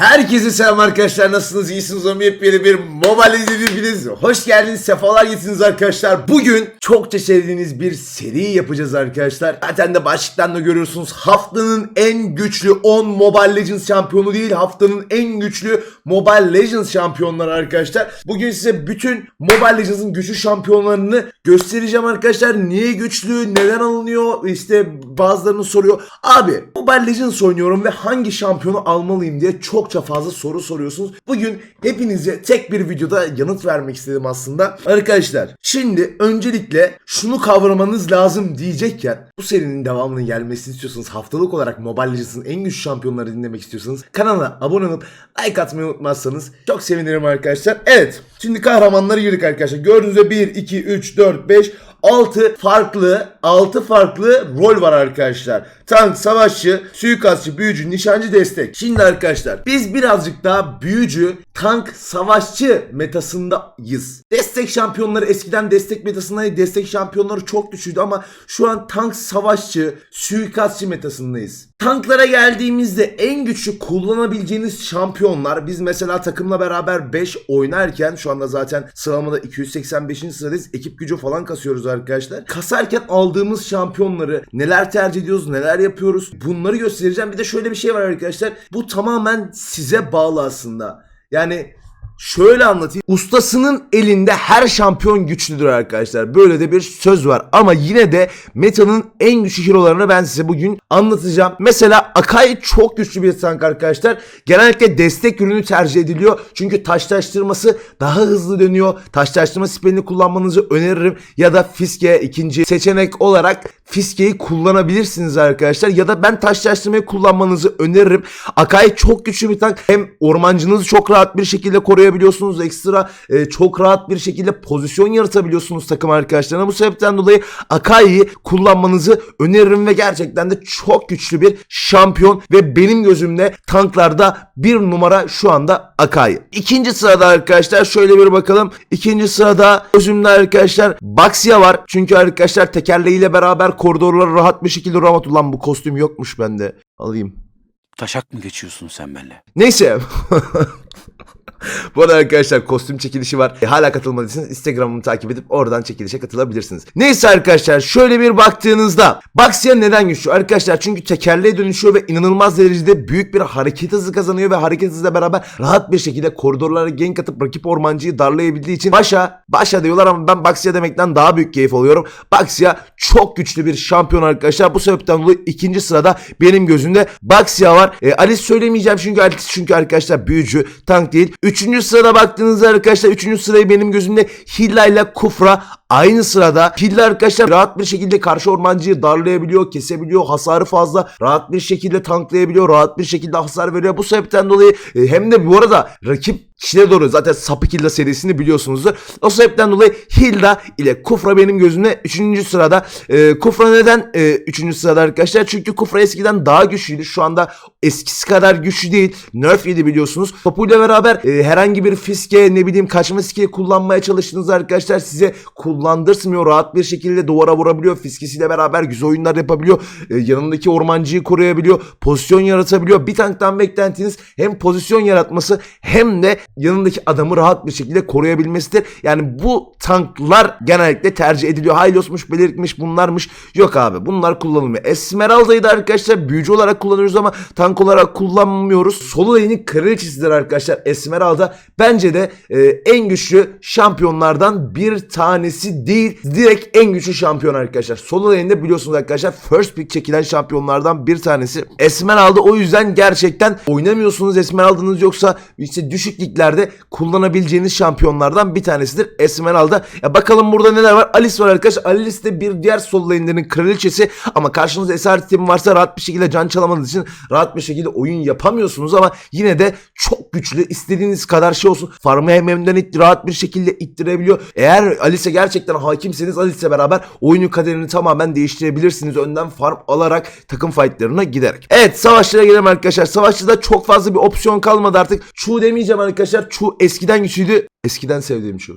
Herkese selam arkadaşlar. Nasılsınız? İyisiniz umarım yepyeni bir mobile izlediğiniz hoş geldiniz. Sefalar getirdiniz arkadaşlar. Bugün çokça sevdiğiniz bir seri yapacağız arkadaşlar. Zaten de başlıktan da görüyorsunuz. Haftanın en güçlü 10 Mobile Legends şampiyonu değil haftanın en güçlü Mobile Legends şampiyonları arkadaşlar. Bugün size bütün Mobile Legends'ın güçlü şampiyonlarını göstereceğim arkadaşlar. Niye güçlü neden alınıyor? İşte bazılarını soruyor. Abi Mobile Legends oynuyorum ve hangi şampiyonu almalıyım diye çokça fazla soru soruyorsunuz. Bugün hepinize tek bir videoda yanıt vermek istedim aslında. Arkadaşlar şimdi öncelikle şunu kavramanız lazım diyecekken bu serinin devamının gelmesini istiyorsanız haftalık olarak Mobile Legends'ın en güçlü şampiyonları dinlemek istiyorsanız kanala abone olup like atmayı unutmazsanız çok sevinirim arkadaşlar. Evet şimdi kahramanları girdik arkadaşlar. Gördüğünüz gibi 1, 2, 3, 4, 5, 6 farklı 6 farklı rol var arkadaşlar. Tank, savaşçı, suikastçı, büyücü, nişancı, destek. Şimdi arkadaşlar biz birazcık daha büyücü, tank, savaşçı metasındayız. Destek şampiyonları eskiden destek metasındaydı. Destek şampiyonları çok güçlüydü ama şu an tank, savaşçı, suikastçı metasındayız. Tanklara geldiğimizde en güçlü kullanabileceğiniz şampiyonlar biz mesela takımla beraber 5 oynarken şu anda zaten sıralamada 285. sıradayız. Ekip gücü falan kasıyoruz arkadaşlar. Kasarken aldığımız şampiyonları neler tercih ediyoruz, neler yapıyoruz bunları göstereceğim. Bir de şöyle bir şey var arkadaşlar. Bu tamamen size bağlı aslında. Yani Şöyle anlatayım. Ustasının elinde her şampiyon güçlüdür arkadaşlar. Böyle de bir söz var. Ama yine de metanın en güçlü hero'larını ben size bugün anlatacağım. Mesela Akai çok güçlü bir tank arkadaşlar. Genellikle destek ürünü tercih ediliyor. Çünkü taşlaştırması daha hızlı dönüyor. Taşlaştırma spellini kullanmanızı öneririm. Ya da Fiske ikinci seçenek olarak Fiske'yi kullanabilirsiniz arkadaşlar. Ya da ben taşlaştırmayı kullanmanızı öneririm. Akai çok güçlü bir tank. Hem ormancınızı çok rahat bir şekilde koruyabiliyorsunuz. Ekstra e, çok rahat bir şekilde pozisyon yaratabiliyorsunuz takım arkadaşlarına. Bu sebepten dolayı Akai'yi kullanmanızı öneririm ve gerçekten de çok güçlü bir şampiyon ve benim gözümde tanklarda bir numara şu anda Akai. İkinci sırada arkadaşlar şöyle bir bakalım. İkinci sırada gözümde arkadaşlar Baxia var. Çünkü arkadaşlar tekerleğiyle beraber koridorları rahat bir şekilde rahat ulan bu kostüm yokmuş bende. Alayım. Taşak mı geçiyorsun sen benimle? Neyse. Bu arada arkadaşlar kostüm çekilişi var. E, hala katılmadıysanız Instagram'ımı takip edip oradan çekilişe katılabilirsiniz. Neyse arkadaşlar şöyle bir baktığınızda Baxia neden güçlü? Arkadaşlar çünkü tekerleğe dönüşüyor ve inanılmaz derecede büyük bir hareket hızı kazanıyor ve hareket hızıyla beraber rahat bir şekilde koridorlara gank atıp rakip ormancıyı darlayabildiği için başa başa diyorlar ama ben Baxia demekten daha büyük keyif alıyorum. Baxia çok güçlü bir şampiyon arkadaşlar. Bu sebepten dolayı ikinci sırada benim gözümde Baxia var. E, Alice söylemeyeceğim çünkü Alice çünkü arkadaşlar büyücü tank değil. Üçüncü sırada baktığınızda arkadaşlar üçüncü sırayı benim gözümde Hilla ile Kufra aynı sırada. Hilla arkadaşlar rahat bir şekilde karşı ormancıyı darlayabiliyor, kesebiliyor, hasarı fazla, rahat bir şekilde tanklayabiliyor, rahat bir şekilde hasar veriyor. Bu sebepten dolayı e, hem de bu arada rakip kişilere doğru zaten Sapık Hilda serisini biliyorsunuzdur. O sebepten dolayı Hilda ile Kufra benim gözümde 3. sırada. E, Kufra neden 3. E, sırada arkadaşlar? Çünkü Kufra eskiden daha güçlüydü. Şu anda eskisi kadar güçlü değil. Nerf yedi biliyorsunuz. Topu ile beraber e, herhangi bir fiske ne bileyim kaçma skill'i kullanmaya çalıştığınızda arkadaşlar size kullandırmıyor. Rahat bir şekilde duvara vurabiliyor. Fiskesiyle beraber güzel oyunlar yapabiliyor. E, yanındaki ormancıyı koruyabiliyor. Pozisyon yaratabiliyor. Bir tanktan beklentiniz hem pozisyon yaratması hem de yanındaki adamı rahat bir şekilde koruyabilmesidir. Yani bu tanklar genellikle tercih ediliyor. Haylosmuş, belirtmiş, bunlarmış. Yok abi bunlar kullanılmıyor. Esmeralda'yı da arkadaşlar büyücü olarak kullanıyoruz ama tank olarak kullanmıyoruz. Solo lane'in kraliçesidir arkadaşlar Esmeralda. Bence de e, en güçlü şampiyonlardan bir tanesi değil. Direkt en güçlü şampiyon arkadaşlar. Solo lane'de biliyorsunuz arkadaşlar first pick çekilen şampiyonlardan bir tanesi. Esmeralda o yüzden gerçekten oynamıyorsunuz Esmeralda'nız yoksa işte düşük liglerde kullanabileceğiniz şampiyonlardan bir tanesidir Esmeralda. Ya bakalım burada neler var. Alice var arkadaşlar. Alice de bir diğer lane'lerin kraliçesi ama karşınızda esaret timi varsa rahat bir şekilde can çalamadığınız için rahat bir şekilde oyun yapamıyorsunuz ama yine de çok güçlü. istediğiniz kadar şey olsun. Farmı hem rahat bir şekilde ittirebiliyor. Eğer Alice gerçekten hakimseniz Alice'le beraber oyunun kaderini tamamen değiştirebilirsiniz. Önden farm alarak takım fightlarına giderek. Evet savaşçılara gelelim arkadaşlar. Savaşçıda çok fazla bir opsiyon kalmadı artık. Chu demeyeceğim arkadaşlar. Chu eskiden güçlüydü. Eskiden sevdiğim Chu.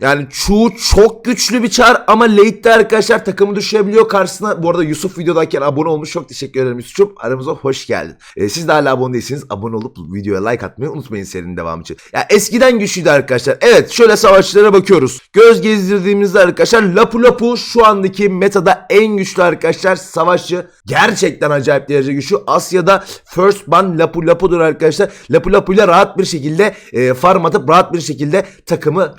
Yani Chu çok güçlü bir çar ama late'de arkadaşlar takımı düşürebiliyor karşısına. Bu arada Yusuf videodayken abone olmuş. Çok teşekkür ederim Yusuf'cum. Aramıza hoş geldin. Ee, siz de hala abone değilseniz abone olup videoya like atmayı unutmayın serinin devamı için. Ya eskiden güçlüydü arkadaşlar. Evet şöyle savaşçılara bakıyoruz. Göz gezdirdiğimizde arkadaşlar Lapu Lapu şu andaki metada en güçlü arkadaşlar savaşçı. Gerçekten acayip derece güçlü. Asya'da first ban Lapu Lapu'dur arkadaşlar. Lapu Lapu ile rahat bir şekilde e, farm atıp rahat bir şekilde takımı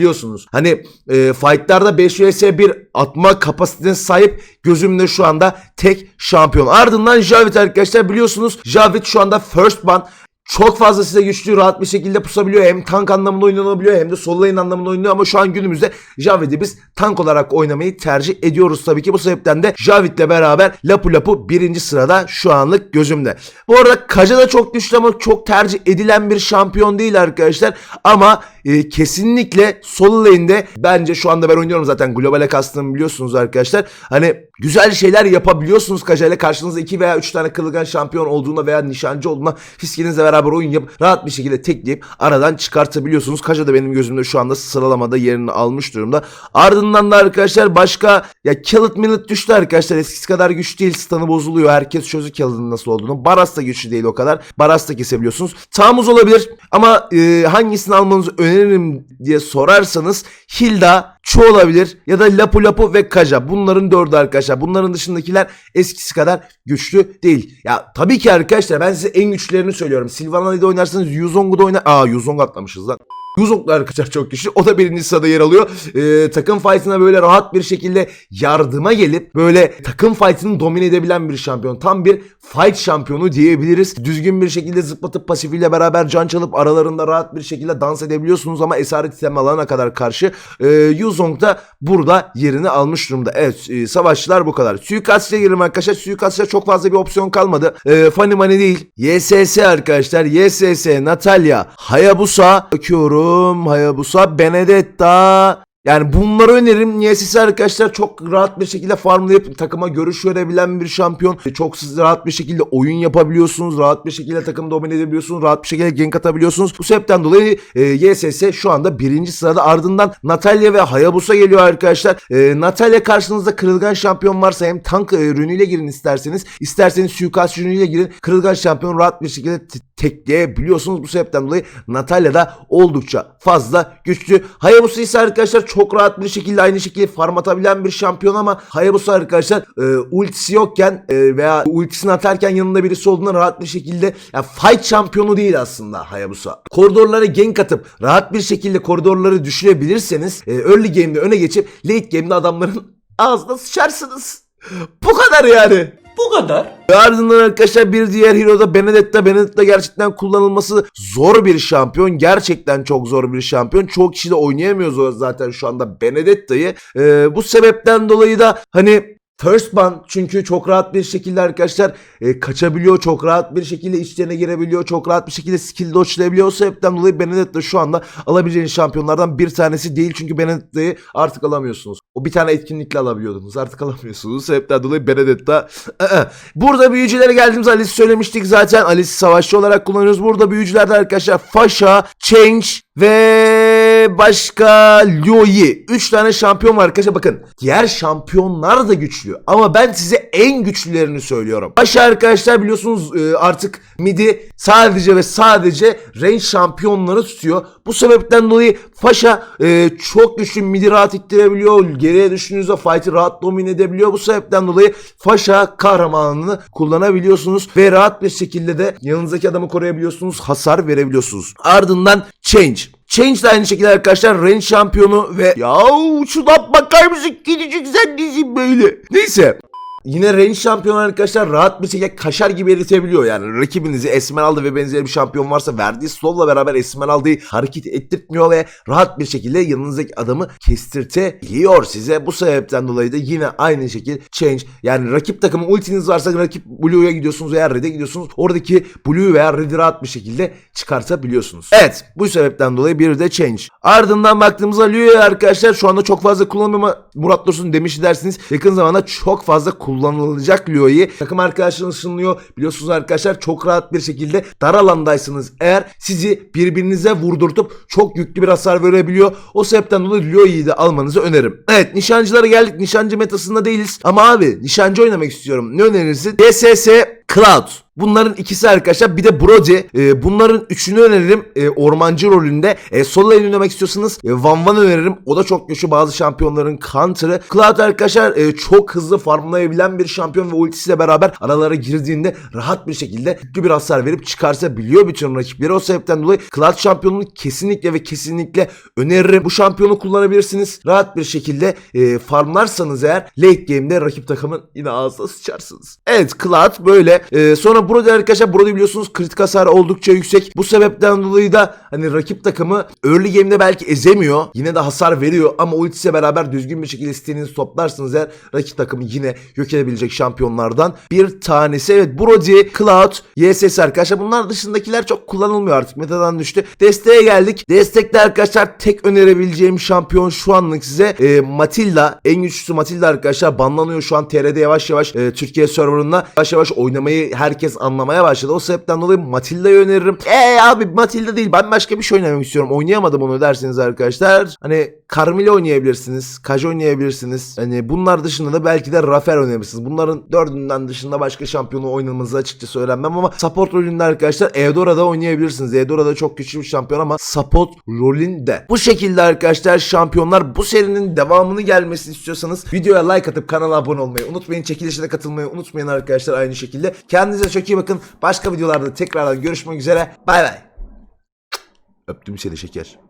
rahatlatabiliyorsunuz. Hani e, fightlarda 5 vs 1 atma kapasitesine sahip gözümde şu anda tek şampiyon. Ardından Javit arkadaşlar biliyorsunuz Javit şu anda first ban. Çok fazla size güçlü rahat bir şekilde pusabiliyor. Hem tank anlamında oynanabiliyor hem de sol anlamında oynuyor ama şu an günümüzde Javid'i biz tank olarak oynamayı tercih ediyoruz tabii ki. Bu sebepten de Javid'le beraber Lapu Lapu birinci sırada şu anlık gözümde. Bu arada Kaja da çok güçlü ama çok tercih edilen bir şampiyon değil arkadaşlar. Ama e, kesinlikle sol lane'de bence şu anda ben oynuyorum zaten globale kastım biliyorsunuz arkadaşlar. Hani güzel şeyler yapabiliyorsunuz Kaja ile karşınızda 2 veya 3 tane kılıgan şampiyon olduğuna veya nişancı olduğuna fiskinizle beraber oyun yapıp rahat bir şekilde tekleyip aradan çıkartabiliyorsunuz. Kaja da benim gözümde şu anda sıralamada yerini almış durumda. Ardından da arkadaşlar başka ya Killit Millet düştü arkadaşlar. Eskisi kadar güçlü değil. Stun'ı bozuluyor. Herkes çözü Killit'in nasıl olduğunu. Baras da güçlü değil o kadar. Baras da kesebiliyorsunuz. Tamuz olabilir ama e, hangisini almanızı öneririm diye sorarsanız Hilda, Chu olabilir ya da Lapu Lapu ve Kaja. Bunların dördü arkadaşlar. Bunların dışındakiler eskisi kadar güçlü değil. Ya tabii ki arkadaşlar ben size en güçlülerini söylüyorum. Sylvana'da oynarsanız Yuzong'u da oynar. Aa Yuzong atlamışız lan. Yuzong'la arkadaşlar çok güçlü. O da birinci sırada yer alıyor. Ee, takım fight'ına böyle rahat bir şekilde yardıma gelip böyle takım fight'ını domine edebilen bir şampiyon. Tam bir fight şampiyonu diyebiliriz. Düzgün bir şekilde zıplatıp pasifiyle beraber can çalıp aralarında rahat bir şekilde dans edebiliyorsunuz ama esaret item alana kadar karşı e, Yuzong da burada yerini almış durumda. Evet e, savaşçılar bu kadar. Suikastçıya girelim arkadaşlar. Suikastçıya çok fazla bir opsiyon kalmadı. E, funny money değil. YSS arkadaşlar. YSS, Natalia, Hayabusa. Bakıyorum. Hayabusa, Benedetta. Yani bunları öneririm. YSS arkadaşlar çok rahat bir şekilde farmlayıp takıma görüş verebilen bir şampiyon. Çok siz rahat bir şekilde oyun yapabiliyorsunuz. Rahat bir şekilde takımı domine edebiliyorsunuz. Rahat bir şekilde gank atabiliyorsunuz. Bu sebepten dolayı e, YSS şu anda birinci sırada. Ardından Natalya ve Hayabusa geliyor arkadaşlar. E, Natalya karşınızda kırılgan şampiyon varsa hem tank e, ürünüyle girin isterseniz. isterseniz suikast ürünüyle girin. Kırılgan şampiyon rahat bir şekilde tekleyebiliyorsunuz. Bu sebepten dolayı Natalya da oldukça fazla güçlü. Hayabusa ise arkadaşlar çok rahat bir şekilde aynı şekilde farm atabilen bir şampiyon ama Hayabusa arkadaşlar e, ultisi yokken e, veya ultisini atarken yanında birisi olduğunda rahat bir şekilde ya fight şampiyonu değil aslında Hayabusa. Koridorlara gank atıp rahat bir şekilde koridorları düşürebilirseniz e, early game'de öne geçip late game'de adamların ağzına sıçarsınız. Bu kadar yani. Bu kadar. Ve ardından arkadaşlar bir diğer hero da Benedetta. Benedetta gerçekten kullanılması zor bir şampiyon. Gerçekten çok zor bir şampiyon. Çoğu kişi de oynayamıyor zaten şu anda Benedetta'yı. Ee, bu sebepten dolayı da hani First ban çünkü çok rahat bir şekilde arkadaşlar e, kaçabiliyor. Çok rahat bir şekilde içlerine girebiliyor. Çok rahat bir şekilde skill dodge'layabiliyor. Sebepten dolayı Benedetta şu anda alabileceğiniz şampiyonlardan bir tanesi değil. Çünkü Benedetta'yı artık alamıyorsunuz. O bir tane etkinlikle alabiliyordunuz. Artık alamıyorsunuz. O sebepten dolayı Benedetta. Burada büyücülere geldiğimiz Alice söylemiştik zaten. Alice savaşçı olarak kullanıyoruz. Burada büyücülerde arkadaşlar Fasha, Change ve başka Lyoyi. 3 tane şampiyon var arkadaşlar bakın. Diğer şampiyonlar da güçlü. Ama ben size en güçlülerini söylüyorum. Fasha arkadaşlar biliyorsunuz e, artık midi sadece ve sadece range şampiyonları tutuyor. Bu sebepten dolayı Fasha e, çok güçlü midi rahat ittirebiliyor. Geriye düşündüğünüzde fight'ı rahat domine edebiliyor. Bu sebepten dolayı Fasha kahramanını kullanabiliyorsunuz. Ve rahat bir şekilde de yanınızdaki adamı koruyabiliyorsunuz. Hasar verebiliyorsunuz. Ardından Change. Change de aynı şekilde arkadaşlar. Range şampiyonu ve ya şuna bakar mısın? Gidecek sen dizin böyle. Neyse Yine range şampiyonu arkadaşlar rahat bir şekilde kaşar gibi eritebiliyor. Yani rakibinizi Esmeralda ve benzeri bir şampiyon varsa verdiği slow'la beraber Esmeralda'yı hareket ettirtmiyor ve rahat bir şekilde yanınızdaki adamı kestirtebiliyor size. Bu sebepten dolayı da yine aynı şekilde change. Yani rakip takımın ultiniz varsa rakip Blue'ya gidiyorsunuz veya Red'e gidiyorsunuz. Oradaki Blue veya Red'i rahat bir şekilde çıkartabiliyorsunuz. Evet bu sebepten dolayı bir de change. Ardından baktığımızda Lüye arkadaşlar şu anda çok fazla kullanmama Murat Dursun demiş dersiniz. Yakın zamanda çok fazla kullanmama kullanılacak Lyo'yu takım arkadaşlarınız ışınlıyor. Biliyorsunuz arkadaşlar çok rahat bir şekilde dar alandaysınız. Eğer sizi birbirinize vurdurtup çok yüklü bir hasar verebiliyor. O sebepten dolayı Lyo'yu de almanızı öneririm. Evet nişancılara geldik. Nişancı metasında değiliz. Ama abi nişancı oynamak istiyorum. Ne önerirsin? DSS Cloud. Bunların ikisi arkadaşlar bir de Brody. Ee, bunların üçünü öneririm ee, ormancı rolünde. E, sol lane oynamak istiyorsanız e, Van Van öneririm. O da çok güçlü bazı şampiyonların counter'ı. Cloud arkadaşlar e, çok hızlı farmlayabilen bir şampiyon ve ultisiyle beraber aralara girdiğinde rahat bir şekilde yüklü bir hasar verip çıkartabiliyor bütün rakipleri. O sebepten dolayı Cloud şampiyonunu kesinlikle ve kesinlikle öneririm. Bu şampiyonu kullanabilirsiniz. Rahat bir şekilde e, farmlarsanız eğer late game'de rakip takımın yine ağzına sıçarsınız. Evet Cloud böyle. E, sonra Brody arkadaşlar Brody biliyorsunuz kritik hasarı oldukça yüksek. Bu sebepten dolayı da hani rakip takımı early game'de belki ezemiyor. Yine de hasar veriyor ama ultisiyle beraber düzgün bir şekilde istediğinizi toplarsınız eğer rakip takımı yine yok edebilecek şampiyonlardan bir tanesi. Evet Brody, Cloud, YSS arkadaşlar bunlar dışındakiler çok kullanılmıyor artık. Metadan düştü. Desteğe geldik. Destekte arkadaşlar tek önerebileceğim şampiyon şu anlık size e, Matilda. En güçlüsü Matilda arkadaşlar. Banlanıyor şu an TR'de yavaş yavaş e, Türkiye serverında yavaş yavaş oynamayı herkes anlamaya başladı. O sebepten dolayı Matilda'yı öneririm. Eee abi Matilda değil ben başka bir şey oynamak istiyorum. Oynayamadım onu derseniz arkadaşlar. Hani Carmilla oynayabilirsiniz. Kaj oynayabilirsiniz. Hani bunlar dışında da belki de Rafael oynayabilirsiniz. Bunların dördünden dışında başka şampiyonu oynamanızı açıkçası öğrenmem ama support rolünde arkadaşlar Eudora'da oynayabilirsiniz. Eudora çok güçlü bir şampiyon ama support rolünde. Bu şekilde arkadaşlar şampiyonlar bu serinin devamını gelmesini istiyorsanız videoya like atıp kanala abone olmayı unutmayın. Çekilişe de katılmayı unutmayın arkadaşlar aynı şekilde. Kendinize çok iyi bakın. Başka videolarda tekrardan görüşmek üzere. Bay bay. Öptüm seni şeker.